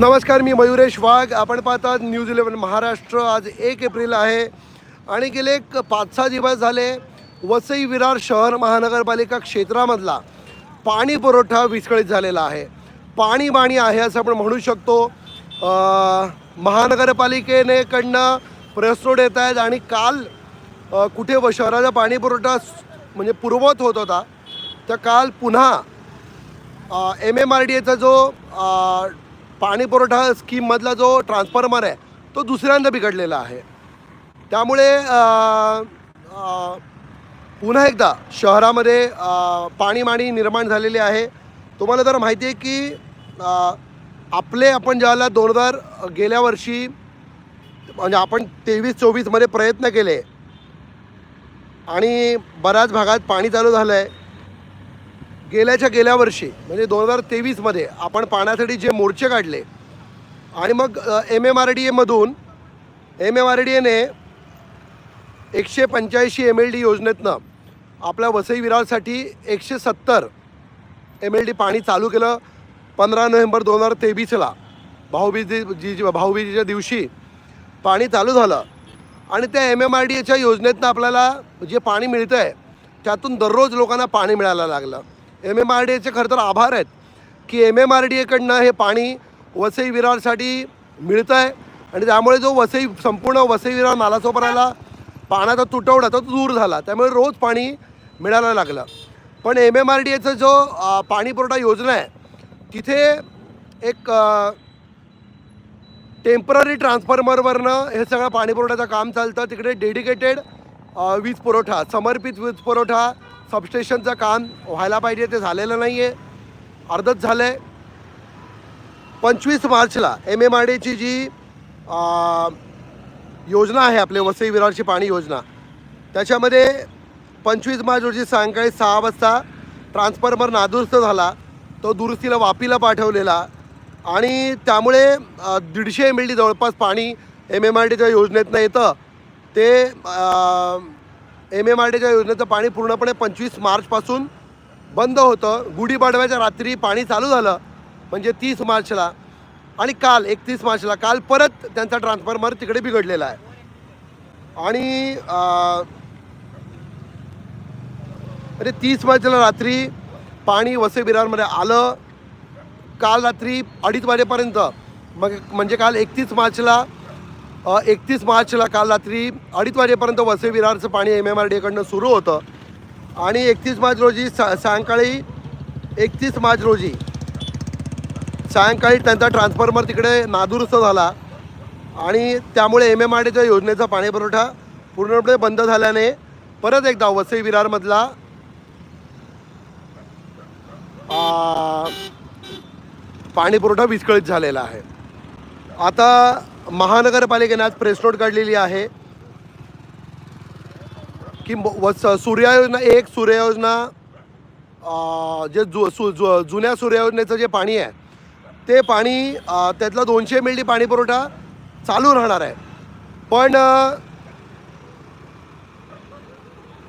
नमस्कार मी मयुरेश वाघ. आपण पाहतात न्यूज इलेव्हन महाराष्ट्र. आज एक एप्रिल आहे. आणि गेले एक पाच सहा दिवस झाले वसई विरार शहर महानगरपालिका क्षेत्रामधला पाणी पुरवठा विस्कळीत झालेला आहे. पाणी बाणी आहे असं आपण म्हणू शकतो. महानगरपालिकेनेकडनं महानगरपालिकेने येत आहेत आणि काल कुठे व शहराचा पाणी पुरवठा म्हणजे पूर्वत होत होता. तर काल पुन्हा एम एम आर डी एचा जो पाणी पुरवठा स्कीममधला जो ट्रान्सफॉर्मर आहे तो दुसऱ्यांदा बिघडलेला आहे. त्यामुळे पुन्हा एकदा शहरामध्ये पाणीमाणी निर्माण झालेली आहे. तुम्हाला तर माहिती आहे की आपले आपण ज्याला दोन हजार गेल्या वर्षी म्हणजे आपण तेवीस चोवीसमध्ये प्रयत्न केले आणि बऱ्याच भागात पाणी चालू झालं आहे गेल्याच्या गेल्या वर्षी म्हणजे दोन हजार तेवीसमध्ये आपण पाण्यासाठी जे मोर्चे काढले आणि मग एम एम आर डी एमधून एम एम आर डी एने एकशे पंच्याऐंशी एम एल डी योजनेतनं आपल्या वसई विरारसाठी एकशे सत्तर एम एल डी पाणी चालू केलं. पंधरा नोव्हेंबर दोन हजार तेवीसला भाऊबीजी जी जी दिवशी पाणी चालू झालं. आणि त्या एम एम आर डी एच्या योजनेतनं आपल्याला जे पाणी मिळतं आहे त्यातून दररोज लोकांना पाणी मिळायला लागलं. एम एम आर डी एचे खरं तर आभार आहेत की एम एम आर डी एकडनं हे पाणी वसई विरारसाठी मिळतं आहे आणि त्यामुळे जो वसई संपूर्ण वसई विरार नालासोपाराला पाण्याचा तुटवडा तो दूर झाला. त्यामुळे रोज पाणी मिळायला लागलं. पण एम एम आर डी एचं जो पाणीपुरवठा पाणी पुरवठा योजना आहे तिथे एक टेंपररी ट्रान्सफॉर्मरवरनं हे सगळं पाणी पुरवठ्याचं काम चालतं. तिकडे डेडिकेटेड वीज पुरवठा समर्पित वीज पुरवठा सबस्टेशनचं काम व्हायला पाहिजे ते झालेलं नाही आहे अर्धच झालं आहे पंचवीस मार्चला एम एम आर डीची जी आ, योजना आहे आपले वसई विरारची पाणी योजना त्याच्यामध्ये पंचवीस मार्च रोजी सायंकाळी सहा वाजता ट्रान्सफॉर्मर नादुरुस्त झाला तो दुरुस्तीला वापीला पाठवलेला आणि त्यामुळे दीडशे एम एल डी जवळपास पाणी एम एम आर डीच्या योजनेतनं येतं. ते एम एम आर डीच्या योजनेचं पाणी पूर्णपणे पंचवीस मार्चपासून बंद होतं. गुढीपाडव्याच्या रात्री पाणी चालू झालं म्हणजे तीस मार्चला. आणि काल एकतीस मार्चला काल परत त्यांचा ट्रान्सफॉर्मर तिकडे बिघडलेला आहे. आणि अरे म्हणजे तीस मार्चला रात्री पाणी वसे बिरारमध्ये आलं. काल रात्री अडीच वाजेपर्यंत मग म्हणजे काल एकतीस मार्चला एकतीस मार्चला काल रात्री अडीच वाजेपर्यंत वसई विरारचं पाणी एम एम आर डीकडनं सुरू होतं. आणि एकतीस मार्च रोजी सा सायंकाळी एकतीस मार्च रोजी सायंकाळी त्यांचा ट्रान्सफॉर्मर तिकडे नादुरुस्त झाला. आणि त्यामुळे एम एम आर डीच्या योजनेचा पाणीपुरवठा पूर्णपणे बंद झाल्याने परत एकदा वसई विरारमधला पाणीपुरवठा विस्कळीत झालेला आहे. आता महानगरपालिकेने आज प्रेस नोट काढलेली आहे. की म- सूर्या योजना एक सूर्य योजना जे जु सु जु जुन्या सूर्य योजनेचं जे पाणी आहे ते पाणी त्यातला दोनशे एम पाणीपुरवठा पाणी पुरवठा चालू राहणार आहे. पण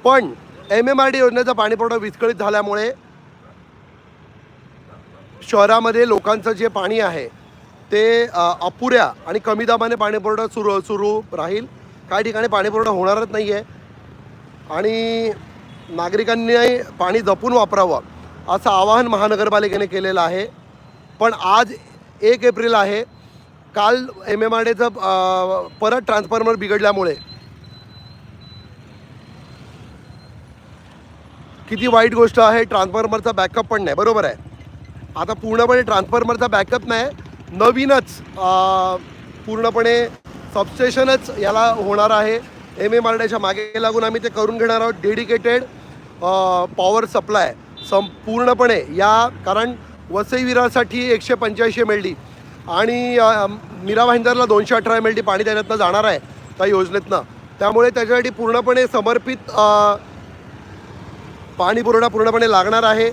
पण एम एम आर डी योजनेचा पाणीपुरवठा विस्कळीत झाल्यामुळे शहरामध्ये लोकांचं जे पाणी आहे ते अपुऱ्या आणि कमी दाबाने पाणीपुरवठा सुरू सुरू राहील. काही ठिकाणी पाणीपुरवठा होणारच नाही आहे आणि नागरिकांनी पाणी जपून वापरावं असं आवाहन महानगरपालिकेने केलेलं आहे. पण आज एक एप्रिल आहे. काल एम एम आर डीचं परत ट्रान्सफॉर्मर बिघडल्यामुळे किती वाईट गोष्ट आहे. ट्रान्सफॉर्मरचा बॅकअप पण नाही. बरोबर आहे. आता पूर्णपणे ट्रान्सफॉर्मरचा बॅकअप नाही. नवीनच पूर्णपणे सबस्टेशनच याला होणार आहे. एम एम आर मागे लागून आम्ही ते करून घेणार आहोत. डेडिकेटेड पॉवर सप्लाय संपूर्णपणे या कारण वसईविरासाठी एकशे पंच्याऐंशी एम एल डी आणि मीरा भाईंदरला दोनशे अठरा एम एल डी पाणी देण्यातनं जाणार आहे त्या योजनेतनं. त्यामुळे त्याच्यासाठी पूर्णपणे समर्पित अं, पाणी पुरवठा पूर्णपणे लागणार आहे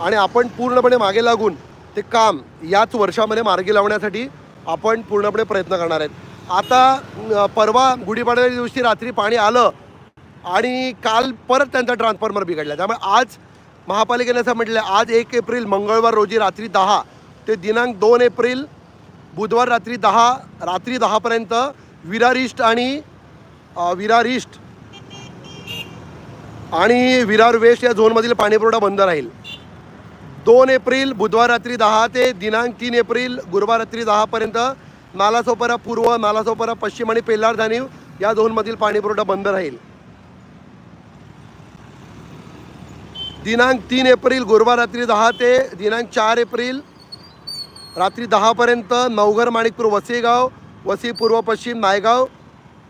आणि आपण पूर्णपणे मागे लागून ते काम याच वर्षामध्ये मार्गी लावण्यासाठी आपण पूर्णपणे प्रयत्न करणार आहेत. आता परवा गुढीपाडव्याच्या दिवशी रात्री पाणी आलं आणि काल परत त्यांचा ट्रान्सफॉर्मर बिघडला. त्यामुळे आज महापालिकेने असं म्हटलं आज एक एप्रिल मंगळवार रोजी रात्री दहा ते दिनांक दोन एप्रिल बुधवार रात्री दहा रात्री दहापर्यंत विरारिष्ट आणि विरारिष्ट आणि विरार वेस्ट या झोनमधील पाणीपुरवठा बंद राहील. दोन एप्रिल बुधवार रात्री दहा ते दिनांक तीन एप्रिल गुरुवार रात्री दहापर्यंत नालासोपारा पूर्व नालासोपारा पश्चिम आणि पेल्लार जाणीव या दोनमधील पाणीपुरवठा बंद राहील. दिनांक तीन एप्रिल गुरुवार रात्री दहा ते दिनांक चार एप्रिल रात्री दहापर्यंत नवघर माणिकपूर वसेगाव वसी पूर्व पश्चिम नायगाव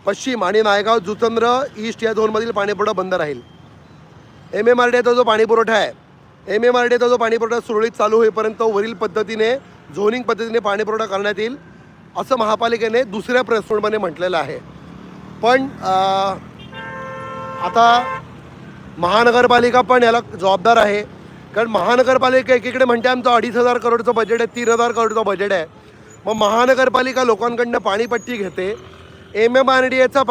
पश्चिम आणि नायगाव जुचंद्र ईस्ट या दोनमधील पाणीपुरवठा बंद राहील. एम एम आर डीचा जो पाणीपुरवठा आहे एम एम आर डीचा जो पाणीपुरवठा सुरळीत चालू होईपर्यंत वरील पद्धतीने झोनिंग पद्धतीने पाणीपुरवठा करण्यात येईल असं महापालिकेने दुसऱ्या प्रेस म्हटलेलं आहे. पण आता महानगरपालिका पण याला जबाबदार आहे. कारण महानगरपालिका एकीकडे म्हणते आमचं अडीच हजार करोडचं बजेट आहे तीन हजार करोडचं बजेट आहे. मग महानगरपालिका लोकांकडनं पाणीपट्टी घेते. एम एम आर डी एचा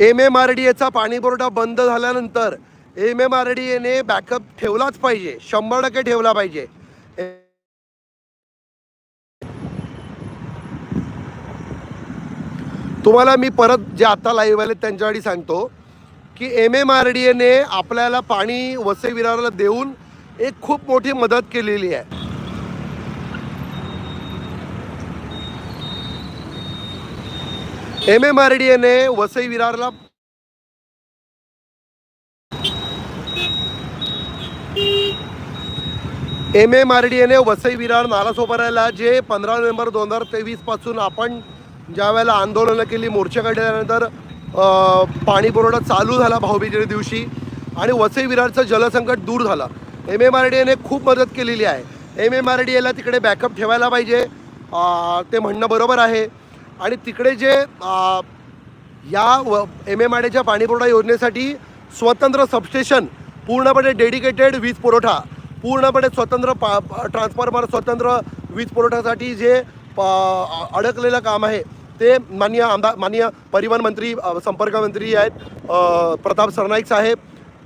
एम एम आर डी एचा पाणीपुरवठा बंद झाल्यानंतर एम एम आर डी एने बॅकअप ठेवलाच पाहिजे. शंभर टक्के ठेवला पाहिजे. तुम्हाला मी परत जे आता लाईव्ह आले त्यांच्यासाठी सांगतो की एम एम आर डी एने आपल्याला पाणी वसई विरारला देऊन एक खूप मोठी मदत केलेली आहे. एम एम आर डी एने वसई विरारला एम एम आर डी एने वसई विरार नालासोपाऱ्याला जे पंधरा नोव्हेंबर दोन हजार तेवीसपासून आपण ज्या वेळेला आंदोलनं केली मोर्चे काढल्यानंतर पाणीपुरवठा पाणी पुरवठा चालू झाला भाऊबीजेच्या दिवशी आणि वसई विरारचं जलसंकट दूर झालं. एम एम आर डी एने खूप मदत केलेली आहे. एम एम आर डी एला तिकडे बॅकअप ठेवायला पाहिजे ते म्हणणं बरोबर आहे. आणि तिकडे जे या व एम एम आर डीच्या पाणीपुरवठा योजनेसाठी स्वतंत्र सबस्टेशन पूर्णपणे डेडिकेटेड वीज पुरवठा पूर्णपणे स्वतंत्र पा ट्रान्सफॉर्मर स्वतंत्र वीज पुरवठ्यासाठी जे प- अडकलेलं काम आहे ते माननीय आमदार माननीय परिवहन मंत्री संपर्क मंत्री आहेत प्रताप सरनाईक साहेब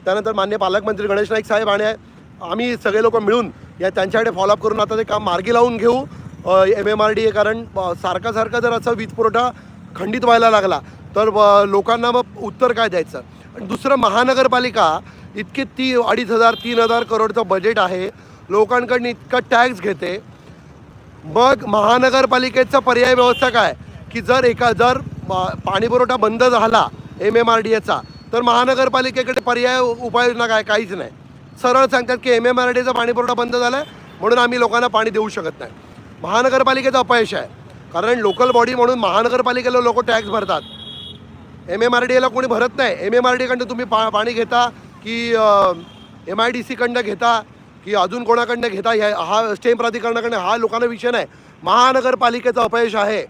त्यानंतर मान्य पालकमंत्री गणेश नाईक साहेब आणि आम्ही सगळे लोक मिळून या त्यांच्याकडे फॉलोअप करून आता ते काम मार्गी लावून घेऊ M M R D A कारण सारखा सारखा जर असं वीज पुरवठा खंडित व्हायला लागला तर लोकांना मग उत्तर काय द्यायचं? दुसरं महानगरपालिका इतके ती अडीच हजार तीन हजार करोडचं बजेट आहे. लोकांकडनं इतका टॅक्स घेते. मग महानगरपालिकेचा पर्याय व्यवस्था काय? की जर एका जर पाणीपुरवठा बंद झाला एम एम आर डी एचा तर महानगरपालिकेकडे पर्याय उपाययोजना काय? काहीच नाही. सरळ सांगतात की एम एम आर डीचा पाणीपुरवठा बंद झाला आहे म्हणून आम्ही लोकांना पाणी देऊ शकत नाही. महानगरपालिकेचं अपयश आहे. कारण लोकल बॉडी म्हणून महानगरपालिकेला लोक टॅक्स भरतात. एम एम आर डी एला कोणी भरत नाही. एम एम आर डीकडनं तुम्ही पा पाणी घेता की एम आय डी सीकडनं घेता की अजून कोणाकडनं घेता? ह्या हा स्टेम प्राधिकरणाकडनं हा लोकांना विषय नाही. महानगरपालिकेचं अपयश आहे.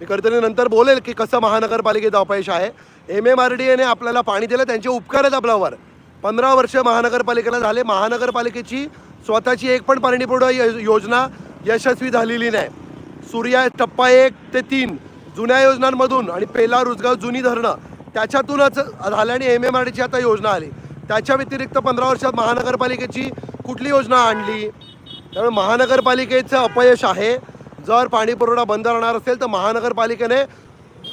मी कधीतरी नंतर बोलेल की कसं महानगरपालिकेचं अपयश आहे. एम एम आर डी एने आपल्याला पाणी दिलं त्यांचे उपकार आहेत आपल्यावर. पंधरा वर्ष महानगरपालिकेला झाले. महानगरपालिकेची स्वतःची एक पण पाणी पुरवठा यो- योजना यशस्वी झालेली नाही. सूर्या टप्पा एक ते तीन. जुन्या योजनांमधून आणि पेला रुजगाव जुनी धरणं त्याच्यातूनच झाल्या आणि एम एम आर डीची आता योजना आली. त्याच्या व्यतिरिक्त पंधरा वर्षात महानगरपालिकेची कुठली योजना आणली? त्यामुळे महानगरपालिकेचं अपयश आहे. जर पाणी पुरवठा बंद राहणार असेल तर महानगरपालिकेने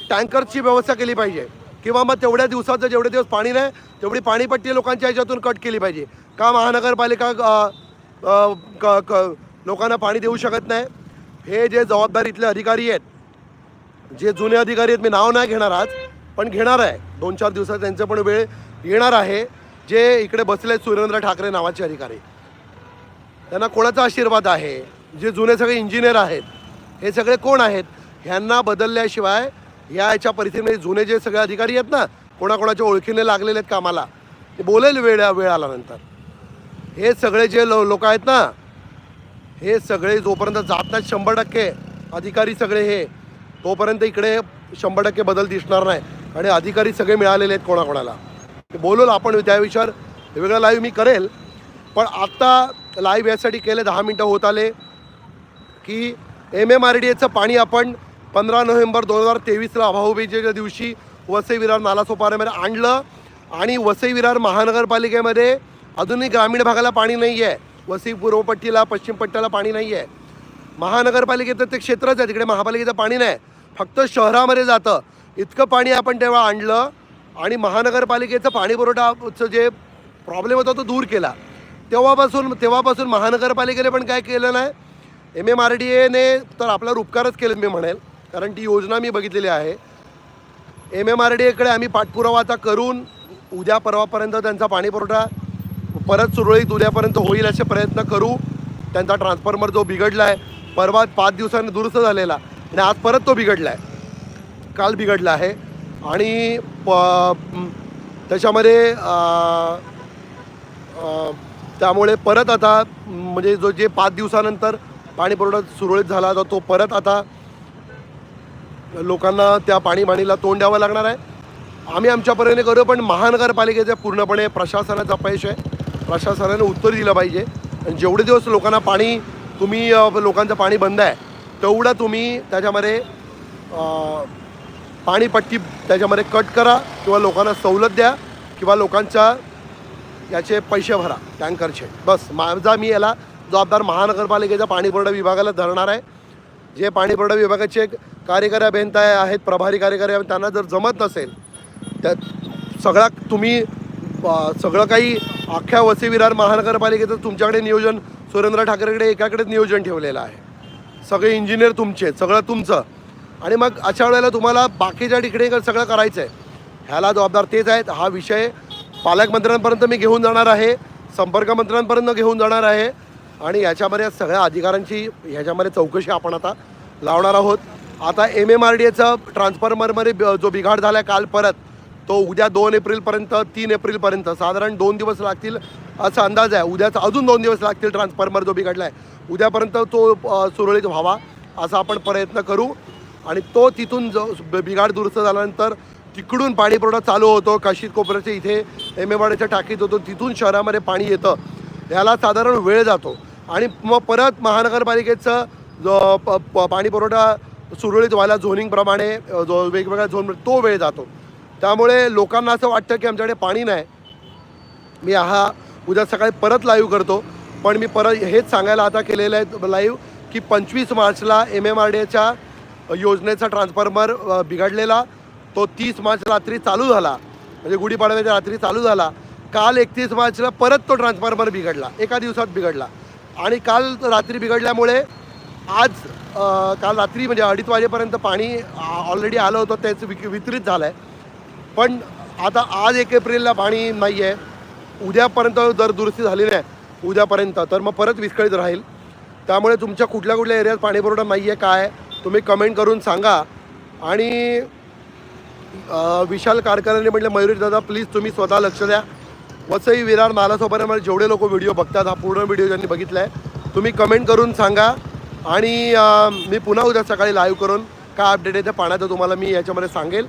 टँकरची व्यवस्था केली पाहिजे. किंवा मग तेवढ्या दिवसाचं जेवढे दिवस पाणी नाही तेवढी पाणीपट्टी लोकांच्या ह्याच्यातून कट केली पाहिजे. का महानगरपालिका क- क- लोकांना पाणी देऊ शकत नाही? हे जे जबाबदारीतले अधिकारी आहेत जे जुने अधिकारी आहेत मी नाव नाही घेणार आज पण घेणार आहे. दोन चार दिवसात त्यांचं पण वेळ येणार आहे. जे इकडे बसले आहेत सुरेंद्र ठाकरे नावाचे अधिकारी. त्यांना कोणाचा आशीर्वाद आहे? जे जुने सगळे इंजिनियर आहेत हे सगळे कोण आहेत? ह्यांना बदलल्याशिवाय या याच्या परिस्थितीमध्ये म्हणजे जुने जे सगळे अधिकारी आहेत ना कोणाकोणाच्या ओळखीने लागलेले आहेत कामाला ते बोलेल वेळ वेळ आल्यानंतर. हे सगळे जे लो लोक आहेत ना हे सगळे जोपर्यंत जात नाहीत शंभर टक्के अधिकारी सगळे हे तोपर्यंत इकडे शंभर टक्के बदल दिसणार नाही. आणि अधिकारी सगळे मिळालेले आहेत कोणाकोणाला. ते आपण त्या विषयावर वेगळा लाईव्ह मी करेल. पण आत्ता लाईव्ह यासाठी केले दहा मिनटं होत आले. की एम एम आर डी एचं पाणी आपण पंधरा नोव्हेंबर दोन हजार तेवीसला भाऊबीजेच्या दिवशी वसई विरार नालासोपाऱ्यामध्ये आणलं आणि वसई विरार महानगरपालिकेमध्ये अजूनही ग्रामीण भागाला पाणी नाही आहे वसई पूर्वपट्टीला पश्चिम पट्ट्याला पाणी नाही आहे महानगरपालिकेचं ते क्षेत्रच आहे तिकडे महापालिकेचं पाणी नाही. फक्त शहरामध्ये जातं. इतकं पाणी आपण तेव्हा आणलं आणि महानगरपालिकेचं पाणीपुरवठाचं जे प्रॉब्लेम होता तो दूर केला. तेव्हापासून तेव्हापासून महानगरपालिकेने पण काय केलं नाही. एम एम आर डी एने तर आपल्यावर उपकारच केले मी म्हणेल. कारण ती योजना मी बघितलेली आहे. एम एम आर डी एकडे आम्ही पाठपुरावा आता करून उद्या परवापर्यंत त्यांचा पाणीपुरवठा परत सुरळीत उद्यापर्यंत होईल असे प्रयत्न करू. त्यांचा ट्रान्सफॉर्मर जो बिघडला आहे परवा पाच दिवसांनी दुरुस्त झालेला. आणि आज परत तो बिघडला आहे काल बिघडला आहे. आणि प त्याच्यामध्ये त्यामुळे परत आता म्हणजे जो जे पाच दिवसानंतर पाणी पुरवठा सुरळीत झाला तर तो परत आता लोकांना त्या पाणीबाणीला तोंड द्यावं लागणार आहे. आम्ही आमच्या परीने करू पण महानगरपालिकेचं पूर्णपणे प्रशासनाचा अपयश आहे. प्रशासनाने उत्तर दिलं पाहिजे. आणि जेवढे दिवस लोकांना पाणी तुम्ही लोकांचं पाणी बंद आहे तेवढं तुम्ही त्याच्यामध्ये पाणीपट्टी त्याच्यामध्ये कट करा किंवा लोकांना सवलत द्या किंवा लोकांच्या याचे पैसे भरा टँकरचे. बस माझा मी याला जबाबदार महानगरपालिकेच्या पाणीपुरवठा विभागाला धरणार आहे. जे पाणीपुरवठा विभागाचे कार्यकारी अभियंता आहेत प्रभारी कार्यकारी अभियंता, त्यांना जर जमत नसेल त्या सगळा तुम्ही सगळं काही अख्ख्या वसई विरार महानगरपालिकेचं तुमच्याकडे नियोजन सुरेंद्र ठाकरेकडे एकाकडेच नियोजन ठेवलेलं आहे. सगळे इंजिनियर तुमचे सगळं तुमचं. आणि मग अशा वेळेला तुम्हाला बाकीच्या ठिकाणी सगळं करायचं आहे ह्याला जबाबदार तेच आहेत. हा विषय पालकमंत्र्यांपर्यंत मी घेऊन जाणार आहे. संपर्क मंत्र्यांपर्यंत घेऊन जाणार आहे. आणि याच्यामध्ये सगळ्या अधिकाऱ्यांची ह्याच्यामध्ये चौकशी आपण आता लावणार आहोत. आता एम एम आर डी एचं ट्रान्सफॉर्मरमध्ये ब- जो बिघाड झाला आहे काल परत तो उद्या दोन एप्रिलपर्यंत तीन एप्रिलपर्यंत साधारण दोन दिवस लागतील असा अंदाज आहे. उद्याचा अजून दोन दिवस लागतील ट्रान्सफॉर्मर जो बिघडला आहे उद्यापर्यंत तो सुरळीत व्हावा असा आपण प्रयत्न करू. आणि तो तिथून जो बिघाड दुरुस्त झाल्यानंतर तिकडून पाणी पुरवठा चालू होतो. काशीद कोपऱ्याच्या इथे एम एवाड्याच्या टाकीत होतो. तिथून शहरामध्ये पाणी येतं. ह्याला साधारण वेळ जातो. आणि मग परत महानगरपालिकेचं जो प प- पाणी पुरवठा सुरळीत व्हायला झोनिंगप्रमाणे जो वेगवेगळ्या झोन तो वेळ जातो. त्यामुळे लोकांना असं वाटतं की आमच्याकडे पाणी नाही. मी हा उद्या सकाळी परत लाईव्ह करतो. पण मी परत हेच सांगायला आता केलेलं आहे लाईव्ह की पंचवीस मार्चला एम एम आर डी एच्या योजनेचा ट्रान्सफॉर्मर बिघडलेला. तो तीस मार्च रात्री चालू झाला. म्हणजे गुढीपाडव्याच्या रात्री चालू झाला. काल एकतीस मार्चला परत तो ट्रान्सफॉर्मर बिघडला. एका दिवसात बिघडला. आणि काल रात्री बिघडल्यामुळे आज आ, काल रात्री म्हणजे अडीच वाजेपर्यंत पाणी ऑलरेडी आलं होतं. त्याचं विक वितरित झालं आहे पण आता आज एक एप्रिलला पाणी नाही आहे उद्यापर्यंत जर दुरुस्ती झाली नाही उद्यापर्यंत. तर मग परत विस्कळीत राहील. त्यामुळे तुमच्या कुठल्या कुठल्या एरियात पाणी पुरवठा नाही आहे काय तुम्ही कमेंट करून सांगा. आणि विशाल कारकरांनी म्हटलं मयुरी दादा प्लीज तुम्ही स्वतः लक्ष द्या. वसई विरार नालासोपाऱ्यामध्ये जेवढे लोक व्हिडिओ बघतात हा पूर्ण व्हिडिओ ज्यांनी बघितला आहे तुम्ही कमेंट करून सांगा. आणि मी पुन्हा उद्या सकाळी लाईव्ह करून काय अपडेट आहे त्या पाण्याचं तुम्हाला मी याच्यामध्ये सांगेल.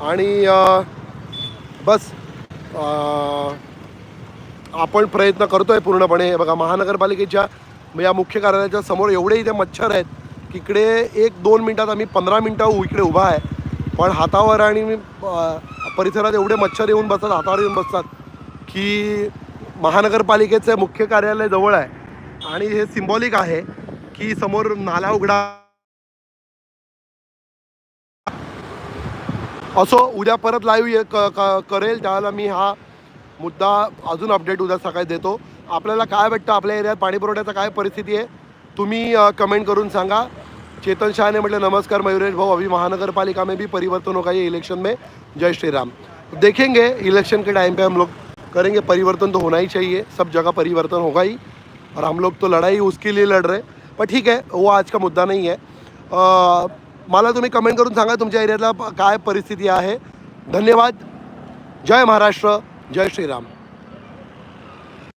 आणि बस आपण प्रयत्न करतो आहे पूर्णपणे. हे बघा महानगरपालिकेच्या या मुख्य कार्यालयाच्या समोर एवढे इथे मच्छर आहेत की इकडे एक दोन मिनटात आम्ही पंधरा मिनटं इकडे उभा आहे. पण हातावर आणि परिसरात एवढे मच्छर येऊन बसतात हातावर येऊन बसतात की महानगरपालिकेचं मुख्य कार्यालय जवळ आहे. आणि हे सिम्बॉलिक आहे की समोर नाला उघडा. असो उद्या परत लाईव्ह क क- करेल त्यावेळेला मी हा मुद्दा अजून अपडेट उद्या सकाळी देतो. आपल्याला काय वाटतं आपल्या एरियात पाणी पुरवठ्याचा काय परिस्थिती आहे तुम्ही कमेंट करून सांगा. चेतन शाह ने म्हटलं नमस्कार मयूरेश भाऊ अभी महानगरपालिका में भी परिवर्तन होगा ये इलेक्शन में. जय श्री राम देखेंगे इलेक्शन के टाइम पे हम लोग करेंगे परिवर्तन तो होना ही चाहिए सब जगह परिवर्तन होगा ही और हम लोग तो लड़ाई उसके लिए लड़ रहे पण ठीक आहे वो आज का मुद्दा नाही आहे मला तुम्ही कमेंट करून सांगा तुमच्या एरियातला काय परिस्थिती आहे. धन्यवाद. जय महाराष्ट्र. जय श्रीराम